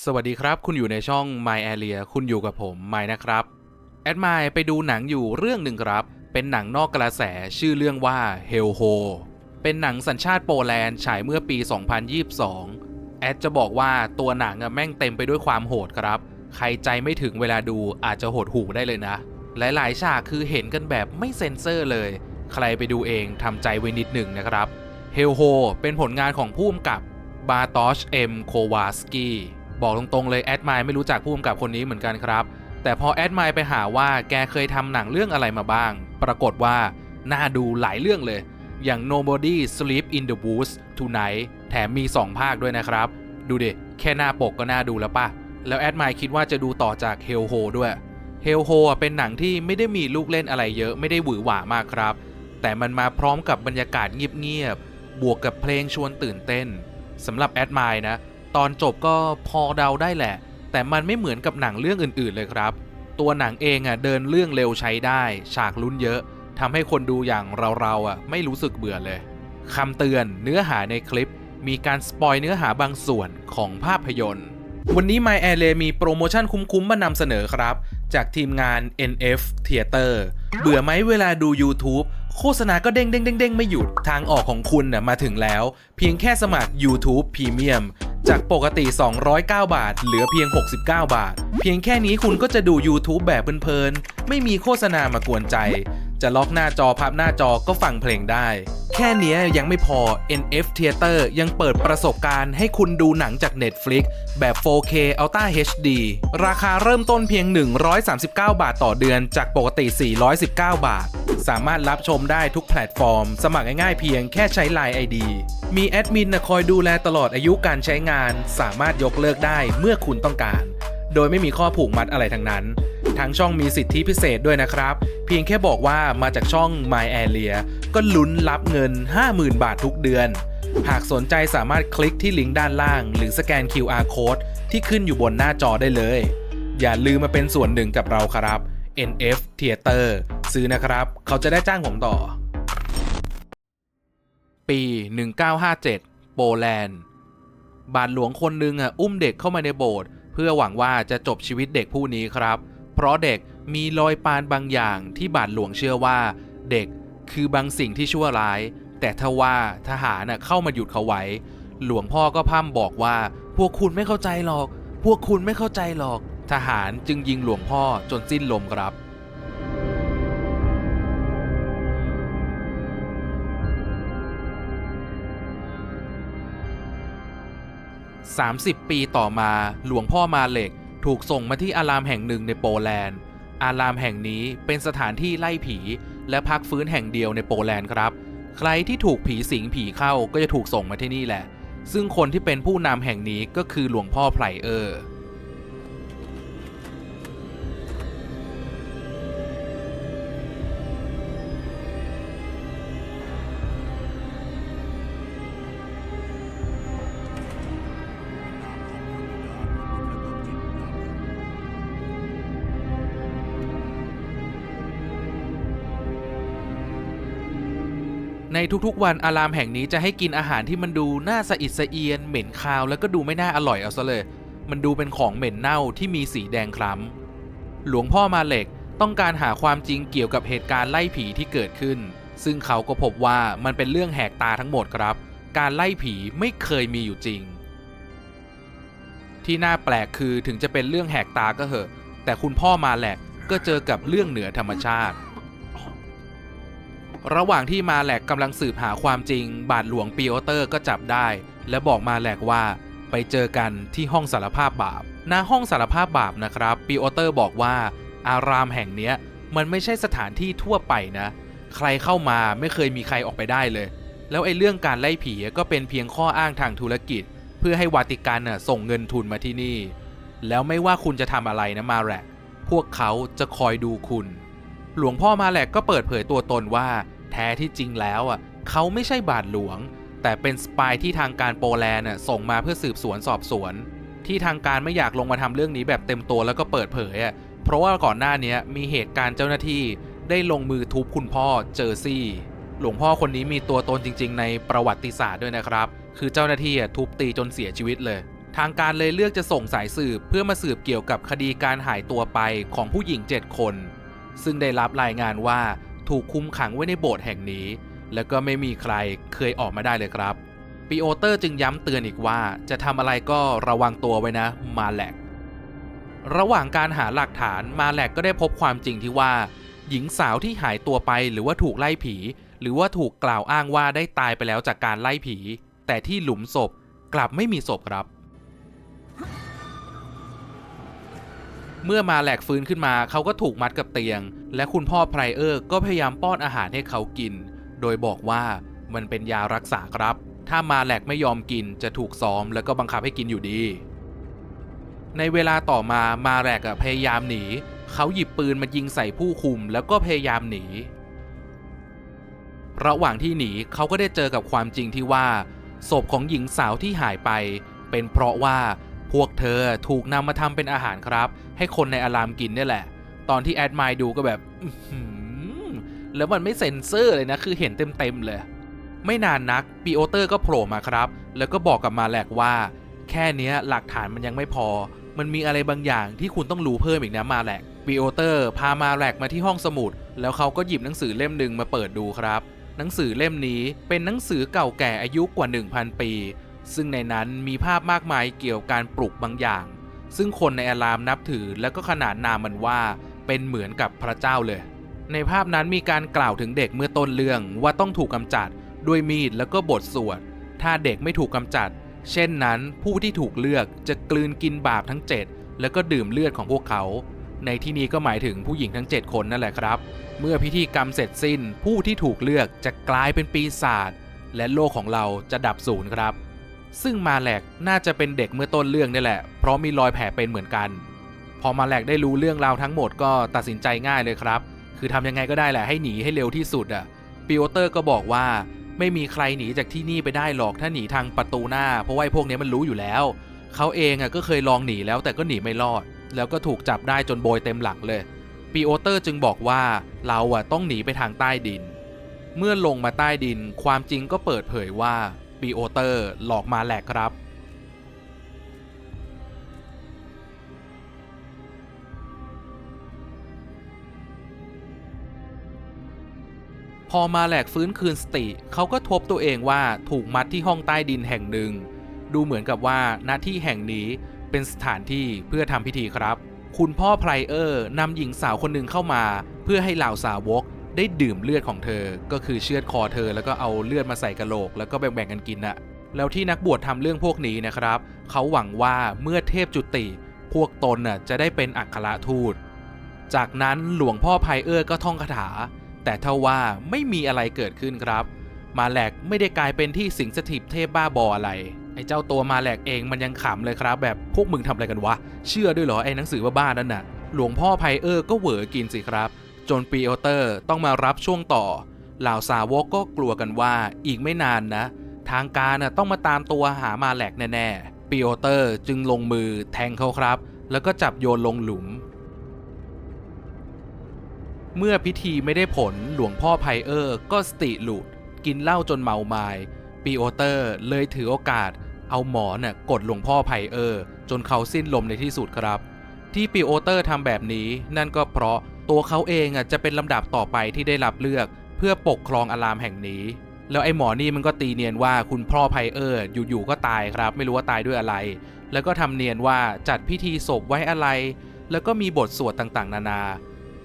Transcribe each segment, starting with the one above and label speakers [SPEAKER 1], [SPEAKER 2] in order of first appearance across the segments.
[SPEAKER 1] สวัสดีครับ คุณอยู่ในช่อง My Area คุณอยู่กับผมไมนะครับ แอดมายไปดูหนังอยู่เรื่องหนึ่งครับ เป็นหนังนอกกระแสชื่อเรื่องว่า Hell h o เป็นหนังสัญชาติโปแลนด์ฉายเมื่อปี 2022 แอดจะบอกว่าตัวหนังอะแม่งเต็มไปด้วยความโหดครับ ใครใจไม่ถึงเวลาดูอาจจะโหดหูได้เลยนะ หลายๆฉากคือเห็นกันแบบไม่เซ็นเซอร์เลย ใครไปดูเองทำใจไว้นิดหนึ่งนะครับเฮลโฮเป็นผลงานของผู้กำกับบาตอชเอ็มโควาสกี้ บอกตรงๆเลยแอดมายไม่รู้จักผู้กำกับคนนี้เหมือนกันครับ แต่พอแอดมายไปหาว่าแกเคยทำหนังเรื่องอะไรมาบ้าง ปรากฏว่าน่าดูหลายเรื่องเลย อย่าง Nobody Sleep in the Woods Tonight แถมมี 2 ภาคด้วยนะครับ ดูดิ แค่หน้าปกก็น่าดูแล้วปะแล้วแอดมายคิดว่าจะดูต่อจาก Hell h o ด้วย Hell h o เป็นหนังที่ไม่ได้มีลูกเล่นอะไรเยอะไม่ได้หวือหวามากครับ แต่มันมาพร้อมกับบรรยากาศเงียบๆบวกกับเพลงชวนตื่นเต้นสำหรับแอดมายนะ ตอนจบก็พอเดาได้แหละ แต่มันไม่เหมือนกับหนังเรื่องอื่นๆเลยครับ ตัวหนังเองอะเดินเรื่องเร็วใช้ได้ ฉากลุ้นเยอะทำให้คนดูอย่างเราๆอะไม่รู้สึกเบื่อเลยคำเตือนเนื้อหาในคลิป มีการสปอยเนื้อหาบางส่วนของภาพยนตร์ วันนี้ My Air มีโปรโมชั่นคุ้มๆมานำเสนอครับ จากทีมงาน NF Theater เบื่อไหมเวลาดู YouTube โฆษณาก็เด้งเด้งเด้งเด้งไม่หยุด ทางออกของคุณน่ะมาถึงแล้ว เพียงแค่สมัคร YouTube Premium จากปกติ 209 บาท เหลือเพียง 69 บาท เพียงแค่นี้คุณก็จะดู YouTube แบบเพลินๆ ไม่มีโฆษณามากวนใจ จะล็อกหน้าจอพับหน้าจอก็ฟังเพลงได้ แค่นี้ยยังไม่พอ NF Theater ยังเปิดประสบการณ์ให้คุณดูหนังจาก Netflix แบบ 4K Ultra HD ราคาเริ่มต้นเพียง 139 บาทต่อเดือนจากปกติ 419 บาท สามารถรับชมได้ทุกแพลตฟอร์ม สมัครง่ายๆเพียงแค่ใช้ Line ID มีแอดมินนะคอยดูแลตลอดอายุการใช้งาน สามารถยกเลิกได้เมื่อคุณต้องการ โดยไม่มีข้อผูกมัดอะไรทั้งนั้น ทางช่องมีสิทธิพิเศษด้วยนะครับ เพียงแค่บอกว่ามาจากช่อง My Area ก็ลุ้นรับเงิน 50,000 บาททุกเดือน หากสนใจสามารถคลิกที่ลิงก์ด้านล่าง หรือสแกน QR Code ที่ขึ้นอยู่บนหน้าจอได้เลย อย่าลืมมาเป็นส่วนหนึ่งกับเราครับ NF Theater ซื้อนะครับ เขาจะได้จ้างผมต่อ ปี 1957 โปแลนด์ บาทหลวงคนหนึ่งอะอุ้มเด็กเข้ามาในโบสถ์เพื่อหวังว่าจะจบชีวิตเด็กผู้นี้ครับ เพราะเด็กมีรอยปานบางอย่างที่บาทหลวงเชื่อว่า เด็กคือบางสิ่งที่ชั่วร้าย แต่ทว่าทหารเข้ามาหยุดเขาไว้ หลวงพ่อก็พร่ำบอกว่า พวกคุณไม่เข้าใจหรอก พวกคุณไม่เข้าใจหรอก ทหารจึงยิงหลวงพ่อจนสิ้นลมครับ30 ปีต่อมาหลวงพ่อมาเหล็ก ถูกส่งมาที่อารามแห่งหนึ่งในโปแลนด์ อารามแห่งนี้เป็นสถานที่ไล่ผี และพักฟื้นแห่งเดียวในโปแลนด์ครับ ใครที่ถูกผีสิงผีเข้าก็จะถูกส่งมาที่นี่แหละ ซึ่งคนที่เป็นผู้นำแห่งนี้ก็คือหลวงพ่อไพรเออร์ ในทุกๆ วันอารามแห่งนี้จะให้กินอาหารที่มันดูน่าสะอิดสะเอียน เหม็นคาวแล้วก็ดูไม่น่าอร่อยเอาซะเลย มันดูเป็นของเหม็นเน่าที่มีสีแดงคล้ำหลวงพ่อมาเหล็กต้องการหาความจริงเกี่ยวกับเหตุการณ์ไล่ผีที่เกิดขึ้น ซึ่งเขาก็พบว่ามันเป็นเรื่องแหกตาทั้งหมดครับ การไล่ผีไม่เคยมีอยู่จริง ที่น่าแปลกคือถึงจะเป็นเรื่องแหกตาก็เหอะ แต่คุณพ่อมาแหลกก็เจอกับเรื่องเหนือธรรมชาติ ระหว่างที่มาแหลกกำลังสืบหาความจริง บาทหลวงปีโอเตอร์ก็จับได้ และบอกมาแหลกว่าไปเจอกันที่ห้องสารภาพบาปณห้องสารภาพบาปนะครับปีโอเตอร์บอกว่า อารามแห่งเนี้ยมันไม่ใช่สถานที่ทั่วไปนะ ใครเข้ามาไม่เคยมีใครออกไปได้เลย แล้วไอ้เรื่องการไล่ผีก็เป็นเพียงข้ออ้างทางธุรกิจ เพื่อให้วาติกันน่ะส่งเงินทุนมาที่นี่ แล้วไม่ว่าคุณจะทำอะไรนะมาแหลกพวกเขาจะคอยดูคุณ หลวงพ่อมาแหลกก็เปิดเผยตัวตนว่า แท้ที่จริงแล้วอะเขาไม่ใช่บาทหลวง แต่เป็นสปายที่ทางการโปแลนด์ส่งมาเพื่อสืบสวนสอบสวน ที่ทางการไม่อยากลงมาทำเรื่องนี้แบบเต็มตัวแล้วก็เปิดเผยอะเพราะว่าก่อนหน้านี้มีเหตุการณ์เจ้าหน้าที่ได้ลงมือทุบคุณพ่อเจอซี่ หลวงพ่อคนนี้มีตัวตนจริง ๆ ในประวัติศาสตร์ด้วยนะครับ คือเจ้าหน้าที่ทุบตีจนเสียชีวิตเลย ทางการเลยเลือกจะส่งสายสืบเพื่อมาสืบเกี่ยวกับคดีการหายตัวไปของผู้หญิง 7 คน ซึ่งได้รับรายงานว่าถูกคุมขังไว้ในโบสถ์แห่งนี้ แล้วก็ไม่มีใครเคยออกมาได้เลยครับปีโอเตอร์จึงย้ำเตือนอีกว่า จะทำอะไรก็ระวังตัวไว้นะ มาแลกระหว่างการหาหลักฐานมาแลกก็ได้พบความจริงที่ว่า หญิงสาวที่หายตัวไปหรือว่าถูกไล่ผี หรือว่าถูกกล่าวอ้างว่าได้ตายไปแล้วจากการไล่ผี แต่ที่หลุมศพกลับไม่มีศพครับ เมื่อมาแหลกฟื้นขึ้นมาเขาก็ถูกมัดกับเตียง และคุณพ่อไพรเออร์ก็พยายามป้อนอาหารให้เขากิน โดยบอกว่ามันเป็นยารักษาครับ ถ้ามาแหลกไม่ยอมกินจะถูกซ้อมแล้วก็บังคับให้กินอยู่ดี ในเวลาต่อมามาแหลกพยายามหนี เขาหยิบปืนมายิงใส่ผู้คุมแล้วก็พยายามหนี ระหว่างที่หนีเขาก็ได้เจอกับความจริงที่ว่าศพของหญิงสาวที่หายไป เป็นเพราะว่า พวกเธอถูกนำมาทำเป็นอาหารครับ ให้คนในอารามกินเนี่ยแหละ ตอนที่แอดไมล์ดูก็แบบแล้วมันไม่เซ็นเซอร์เลยนะ คือเห็นเต็มๆเลย ไม่นานนักปีโอเตอร์ก็โผล่มาครับ แล้วก็บอกกับมาแลกว่า แค่นี้หลักฐานมันยังไม่พอ มันมีอะไรบางอย่างที่คุณต้องรู้เพิ่มอีกนะมาแลกปีโอเตอร์พามาแลกมาที่ห้องสมุด แล้วเขาก็หยิบหนังสือเล่มหนึ่งมาเปิดดูครับ หนังสือเล่มนี้เป็นหนังสือเก่าแก่อายุกว่า 1,000 ปี ซึ่งในนั้นมีภาพมากมายเกี่ยวกับการปลุกบางอย่าง ซึ่งคนในอารามนับถือและก็ขนานนามมันว่าเป็นเหมือนกับพระเจ้าเลย ในภาพนั้นมีการกล่าวถึงเด็กเมื่อต้นเรื่องว่าต้องถูกกำจัดด้วยมีดแล้วก็บทสวด ถ้าเด็กไม่ถูกกำจัด เช่นนั้นผู้ที่ถูกเลือกจะกลืนกินบาปทั้ง 7 แล้วก็ดื่มเลือดของพวกเขา ในที่นี้ก็หมายถึงผู้หญิงทั้ง 7 คนนั่นแหละครับ เมื่อพิธีกรรมเสร็จสิ้น ผู้ที่ถูกเลือกจะกลายเป็นปีศาจและโลกของเราจะดับสูญครับ ซึ่งมาแหลกน่าจะเป็นเด็กเมื่อต้นเรื่องนี่แหละ เพราะมีรอยแผลเป็นเหมือนกัน พอมาแหลกได้รู้เรื่องราวทั้งหมดก็ตัดสินใจง่ายเลยครับ คือทำยังไงก็ได้แหละให้หนีให้เร็วที่สุดอะปิโอเตอร์ก็บอกว่าไม่มีใครหนีจากที่นี่ไปได้หรอกถ้าหนีทางประตูหน้า เพราะว่าไอ้พวกนี้มันรู้อยู่แล้ว เขาเองอะก็เคยลองหนีแล้วแต่ก็หนีไม่รอด แล้วก็ถูกจับได้จนโบยเต็มหลังเลยปีโอเตอร์จึงบอกว่าเราอะต้องหนีไปทางใต้ดิน เมื่อลงมาใต้ดิน ความจริงก็เปิดเผยว่า ปีโอเตอร์หลอกมาแหลกครับ พอมาแหลกฟื้นคืนสติ เขาก็ทบตัวเองว่าถูกมัดที่ห้องใต้ดินแห่งหนึ่ง ดูเหมือนกับว่าหน้าที่แห่งนี้เป็นสถานที่เพื่อทำพิธีครับ คุณพ่อไพรเออร์นำหญิงสาวคนหนึ่งเข้ามา เพื่อให้เหล่าสาวก ได้ดื่มเลือดของเธอ ก็คือเชือดคอเธอแล้วก็เอาเลือดมาใส่กระโหลกแล้วก็แบ่งๆกันกินน่ะ แล้วที่นักบวชทำเรื่องพวกนี้นะครับ เขาหวังว่าเมื่อเทพจุติ พวกตนน่ะจะได้เป็นอัครทูต จากนั้นหลวงพ่อไพเออร์ก็ท่องคาถา แต่ทว่าไม่มีอะไรเกิดขึ้นครับ มาแหลกไม่ได้กลายเป็นที่สิงสถิตเทพบ้าบออะไรไอ้เจ้าตัวมาแหลกเองมันยังขำเลยครับ แบบพวกมึงทำอะไรกันวะ เชื่อด้วยเหรอไอ้หนังสือบ้าๆนั่นน่ะ หลวงพ่อไพเออร์ก็เหวอกินสิครับ จนปีโอเตอร์ต้องมารับช่วงต่อ เหล่าสาวกก็กลัวกันว่าอีกไม่นานนะ ทางการนะต้องมาตามตัวหามาแหลกแน่ๆปีโอเตอร์จึงลงมือแทงเขาครับ แล้วก็จับโยนลงหลุม เมื่อพิธีไม่ได้ผลหลวงพ่อไพเออร์ก็สติหลุด กินเหล้าจนเมาไมา้ปีโอเตอร์เลยถือโอกาส เอาหมอน่ะกดหลวงพ่อไพเออร์ จนเขาสิ้นลมในที่สุดครับ ที่ปีโอเตอร์ทำแบบนี้นั่นก็เพราะ ตัวเขาเองอะจะเป็นลำดับต่อไปที่ได้รับเลือก เพื่อปกครองอารามแห่งนี้ แล้วไอ้หมอนี่มันก็ตีเนียนว่าคุณพ่อไพเออร์อยู่ๆก็ตายครับ ไม่รู้ว่าตายด้วยอะไร แล้วก็ทำเนียนว่าจัดพิธีศพไว้อะไร แล้วก็มีบทสวดต่างๆ นานา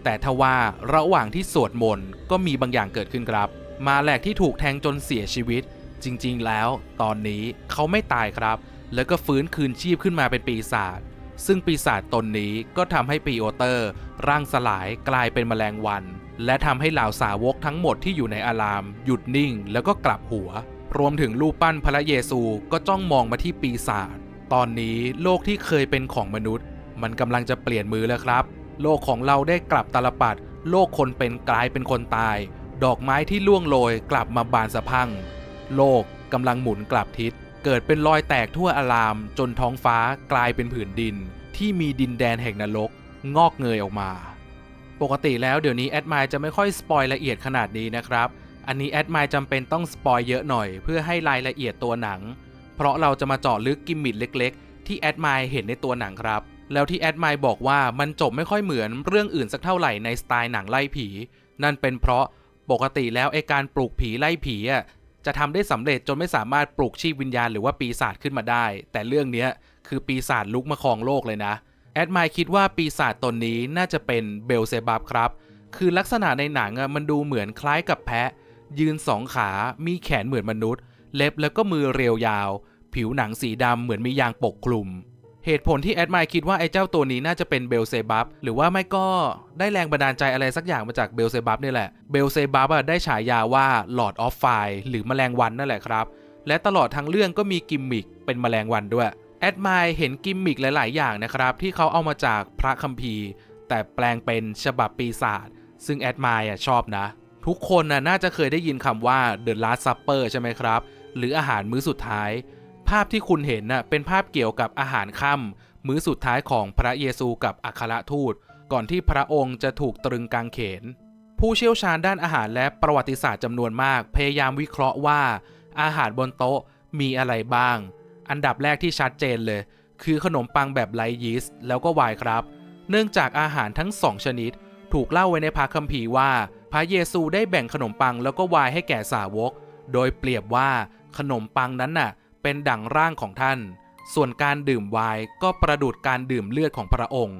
[SPEAKER 1] แต่ทว่าระหว่างที่สวดมนต์ก็มีบางอย่างเกิดขึ้นครับ มาแหลกที่ถูกแทงจนเสียชีวิต จริงๆ แล้ว ตอนนี้เขาไม่ตายครับ แล้วก็ฟื้นคืนชีพขึ้นมาเป็นปีศาจซึ่งปีศาจตนนี้ก็ทำให้ปีโอเตอร์ ร่างสลายกลายเป็นแมลงวัน และทำให้เหล่าสาวกทั้งหมดที่อยู่ในอาราม หยุดนิ่งแล้วก็กลับหัว รวมถึงรูปปั้นพระเยซูก็จ้องมองมาที่ปีศาจตอนนี้โลกที่เคยเป็นของมนุษย์ มันกำลังจะเปลี่ยนมือแล้วครับ โลกของเราได้กลับตาลปัดโลกคนเป็นกลายเป็นคนตาย ดอกไม้ที่ล่วงโรยกลับมาบานสะพัง โลกกำลังหมุนกลับทิศ เกิดเป็นรอยแตกทั่วอาราม จนท้องฟ้ากลายเป็นผืนดิน ที่มีดินแดนแห่งนรก งอกเงยออกมา ปกติแล้วเดี๋ยวนี้แอดมายจะไม่ค่อยสปอยละเอียดขนาดนี้นะครับ อันนี้แอดมายจำเป็นต้องสปอยเยอะหน่อยเพื่อให้รายละเอียดตัวหนัง เพราะเราจะมาเจาะลึกกิมมิคเล็ก ๆ ที่แอดมายเห็นในตัวหนังครับ แล้วที่แอดมายบอกว่ามันจบไม่ค่อยเหมือนเรื่องอื่นสักเท่าไหร่ในสไตล์หนังไล่ผี นั่นเป็นเพราะปกติแล้วไอการปลูกผีไล่ผีอะจะทำได้สำเร็จจนไม่สามารถปลูกชีพวิญญาณหรือว่าปีศาจขึ้นมาได้ แต่เรื่องเนี้ยคือปีศาจลุกมาครองโลกเลยนะ แอดมายคิดว่าปีศาจตนนี้น่าจะเป็นเบลเซบับครับ คือลักษณะในหนังอะมันดูเหมือนคล้ายกับแพะ ยืนสองขา มีแขนเหมือนมนุษย์ เล็บแล้วก็มือเรียวยาว ผิวหนังสีดำเหมือนมียางปกคลุม เหตุผลที่แอดมายคิดว่าไอ้เจ้าตัวนี้น่าจะเป็นเบลเซบับหรือว่าไม่ก็ได้แรงบันดาลใจอะไรสักอย่างมาจากเบลเซบับนี่แหละ เบลเซบับอะได้ฉายาว่า Lord of Fire หรือแมลงวันนั่นแหละครับ และตลอดทั้งเรื่องก็มีกิมมิคเป็นแมลงวันด้วย แอดมายเห็นกิมมิคหลาย ๆ อย่างนะครับ ที่เขาเอามาจากพระคัมภีร์ แต่แปลงเป็นฉบับปีศาจซึ่งแอดมายชอบนะ ทุกคนน่ะน่าจะเคยได้ยินคำว่า The Last Supper ใช่ไหมครับ หรืออาหารมื้อสุดท้าย ภาพที่คุณเห็นน่ะเป็นภาพเกี่ยวกับอาหารค่ำมื้อสุดท้ายของพระเยซูกับอัครทูต ก่อนที่พระองค์จะถูกตรึงกางเขน ผู้เชี่ยวชาญด้านอาหารและประวัติศาสตร์จำนวนมาก พยายามวิเคราะห์ว่า อาหารบนโต๊ะมีอะไรบ้าง อันดับแรกที่ชัดเจนเลย คือขนมปังแบบไรยีสต์แล้วก็ไวน์ครับ เนื่องจากอาหารทั้งสองชนิด ถูกเล่าไว้ในพระคัมภีร์ว่า พระเยซูได้แบ่งขนมปังแล้วก็ไวน์ให้แก่สาวก โดยเปรียบว่าขนมปังนั้นน่ะ เป็นดั่งร่างของท่าน ส่วนการดื่มไวน์ก็ประดุดการดื่มเลือดของพระองค์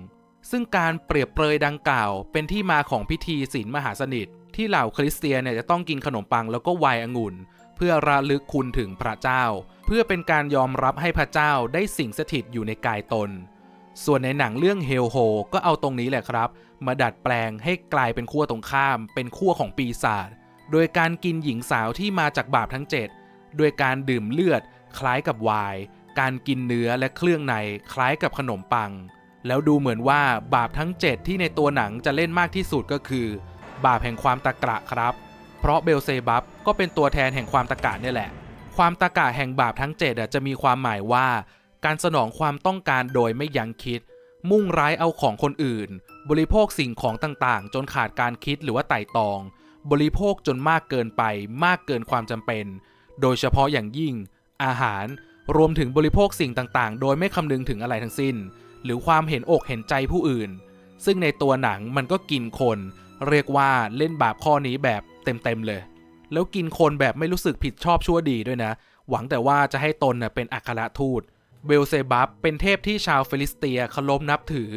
[SPEAKER 1] ซึ่งการเปรียบเปรยดังกล่าว เป็นที่มาของพิธีศีลมหาสนิท ที่เหล่าคริสเตียนเนี่ยจะต้องกินขนมปังแล้วก็ไวน์องุ่น เพื่อระลึกคุณถึงพระเจ้า เพื่อเป็นการยอมรับให้พระเจ้าได้สิ่งสถิตอยู่ในกายตน ส่วนในหนังเรื่องเฮลโฮก็เอาตรงนี้แหละครับ มาดัดแปลงให้กลายเป็นขั้วตรงข้าม เป็นขั้วของปีศาจโดยการกินหญิงสาวที่มาจากบาปทั้ง 7 โดยการดื่มเลือด คล้ายกับไวน์การกินเนื้อและเครื่องในคล้ายกับขนมปัง แล้วดูเหมือนว่าบาปทั้ง 7 ที่ในตัวหนังจะเล่นมากที่สุดก็คือ บาปแห่งความตะกระครับ เพราะเบลเซบับก็เป็นตัวแทนแห่งความตะกะนี่แหละ ความตะกะแห่งบาปทั้งเจ็ดอะจะมีความหมายว่า การสนองความต้องการโดยไม่ยั้งคิด มุ่งร้ายเอาของคนอื่น บริโภคสิ่งของต่างๆ จนขาดการคิดหรือว่าไต่ตอง บริโภคจนมากเกินไป มากเกินความจำเป็น โดยเฉพาะอย่างยิ่ง อาหารรวมถึงบริโภคสิ่งต่างๆ โดยไม่คำนึงถึงอะไรทั้งสิ้น หรือความเห็นอกเห็นใจผู้อื่น ซึ่งในตัวหนังมันก็กินคน เรียกว่าเล่นบาปข้อนี้แบบเต็มๆเลย แล้วกินคนแบบไม่รู้สึกผิดชอบชั่วดีด้วยนะ หวังแต่ว่าจะให้ตนน่ะเป็นอัครทูต เบลเซบับเป็นเทพที่ชาวฟิลิสเตียเคารพนับถือ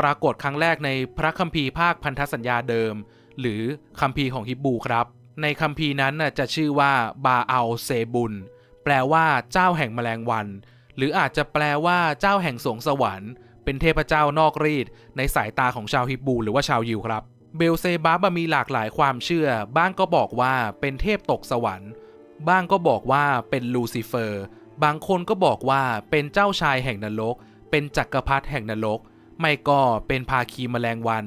[SPEAKER 1] ปรากฏครั้งแรกในพระคัมภีร์ภาคพันธสัญญาเดิม หรือคัมภีร์ของฮิบรูครับ ในคัมภีร์นั้นน่ะจะชื่อว่าบาอัลเซบุนแปลว่าเจ้าแห่งแมลงวัน หรืออาจจะแปลว่าเจ้าแห่งสวงสวรรค์ เป็นเทพเจ้านอกรีดในสายตาของชาวฮิบรูหรือว่าชาวยิวครับ เบลเซบับมีหลากหลายความเชื่อ บ้างก็บอกว่าเป็นเทพตกสวรรค์ บ้างก็บอกว่าเป็นลูซิเฟอร์ บางคนก็บอกว่าเป็นเจ้าชายแห่งนรก เป็นจักรพรรดิแห่งนรก ไม่ก็เป็นภาคีแมลงวัน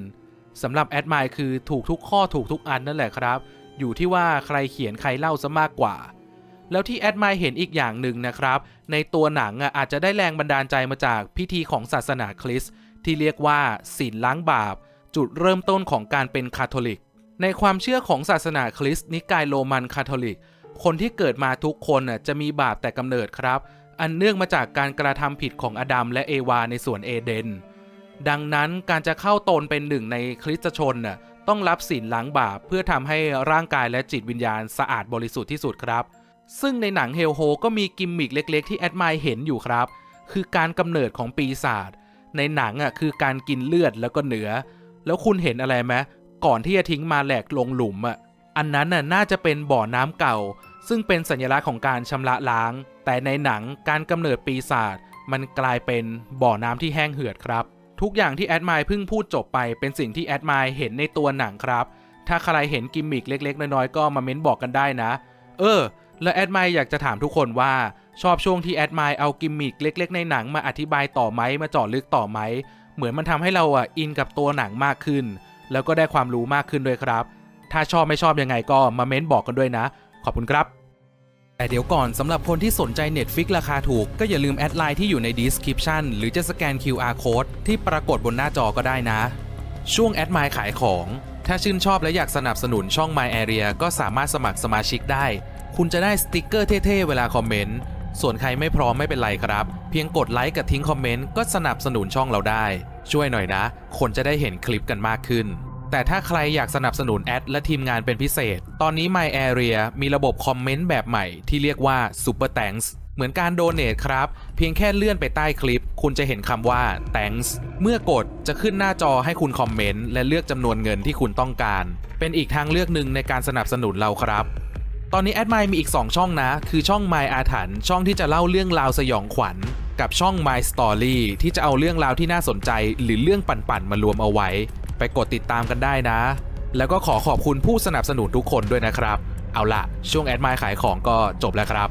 [SPEAKER 1] สำหรับแอดมายคือถูกทุกข้อถูกทุกอันนั่นแหละครับ อยู่ที่ว่าใครเขียนใครเล่าซะมากกว่า แล้วที่แอดมายเห็นอีกอย่างหนึ่งนะครับ ในตัวหนังอาจจะได้แรงบันดาลใจมาจากพิธีของศาสนาคริสต์ที่เรียกว่าศีลล้างบาป จุดเริ่มต้นของการเป็นคาทอลิก ในความเชื่อของศาสนาคริสต์นิกายโรมันคาทอลิก คนที่เกิดมาทุกคนน่ะจะมีบาปแต่กำเนิดครับ อันเนื่องมาจากการกระทำผิดของอดัมและเอวาในสวนเอเดน ดังนั้นการจะเข้าตนเป็นหนึ่งในคริสตชนน่ะต้องรับศีลล้างบาปเพื่อทำให้ร่างกายและจิตวิญญาณสะอาดบริสุทธิ์ที่สุดครับ ซึ่งในหนังเฮลโฮก็มีกิมมิกเล็ก ๆ ที่แอดมายเห็นอยู่ครับ คือการกำเนิดของปีศาจในหนังอะคือการกินเลือดแล้วก็เนื้อ แล้วคุณเห็นอะไรไหมก่อนที่จะทิ้งมาแหลกลงหลุมอะ อันนั้นน่ะน่าจะเป็นบ่อน้ำเก่า ซึ่งเป็นสัญลักษณ์ของการชำระล้าง แต่ในหนังการกำเนิดปีศาจมันกลายเป็นบ่อน้ำที่แห้งเหือดครับ ทุกอย่างที่แอดมายเพิ่งพูดจบไปเป็นสิ่งที่แอดมายเห็นในตัวหนังครับ ถ้าใครเห็นกิมมิกเล็ก ๆ น้อยๆก็มาเม้นบอกกันได้นะ เออ แล้วแอดมายอยากจะถามทุกคนว่าชอบช่วงที่แอดมายเอากิมมิกเล็ก ๆ ในหนังมาอธิบายต่อไหมมาเจาะลึกต่อไหม เหมือนมันทำให้เราอะอินกับตัวหนังมากขึ้น แล้วก็ได้ความรู้มากขึ้นด้วยครับ ถ้าชอบไม่ชอบยังไงก็มาเม้นบอกกันด้วยนะ ขอบคุณครับ แต่เดี๋ยวก่อนสำหรับคนที่สนใจ Netflix ราคาถูก ก็อย่าลืมแอดไลน์ที่อยู่ใน description หรือจะสแกน QR code ที่ปรากฏบนหน้าจอก็ได้นะ ช่วงแอดไมล์ขายของ ถ้าชื่นชอบและอยากสนับสนุนช่อง My Area ก็สามารถสมัครสมาชิกได้ คุณจะได้สติกเกอร์เท่ๆเวลาคอมเมนต์ ส่วนใครไม่พร้อมไม่เป็นไรครับ เพียงกดไลค์กับทิ้งคอมเมนต์ก็สนับสนุนช่องเราได้ ช่วยหน่อยนะ คนจะได้เห็นคลิปกันมากขึ้น แต่ถ้าใครอยากสนับสนุนแอดและทีมงานเป็นพิเศษ ตอนนี้ My Area มีระบบคอมเมนต์แบบใหม่ที่เรียกว่า Super Thanks เหมือนการโดเน a ครับ เพียงแค่เลื่อนไปใต้คลิป คุณจะเห็นคำว่า thanks เมื่อกดจะขึ้นหน้าจอให้คุณคอมเมนต์และเลือกจำนวนเงินที่คุณต้องการ เป็นอีกทางเลือกหนึ่งในการสนับสนุนเราครับ ตอนนี้แอดไมมีอีก 2 ช่องนะ คือช่อง My อาถรรพ์ช่องที่จะเล่าเรื่องราวสยองขวัญ กับช่อง My Story ที่จะเอาเรื่องราวที่น่าสนใจ หรือเรื่องปั่นๆมารวมเอาไว้ ไปกดติดตามกันได้นะ แล้วก็ขอขอบคุณผู้สนับสนุนทุกคนด้วยนะครับ เอาละช่วงแอดไมขายของก็จบแล้วครับ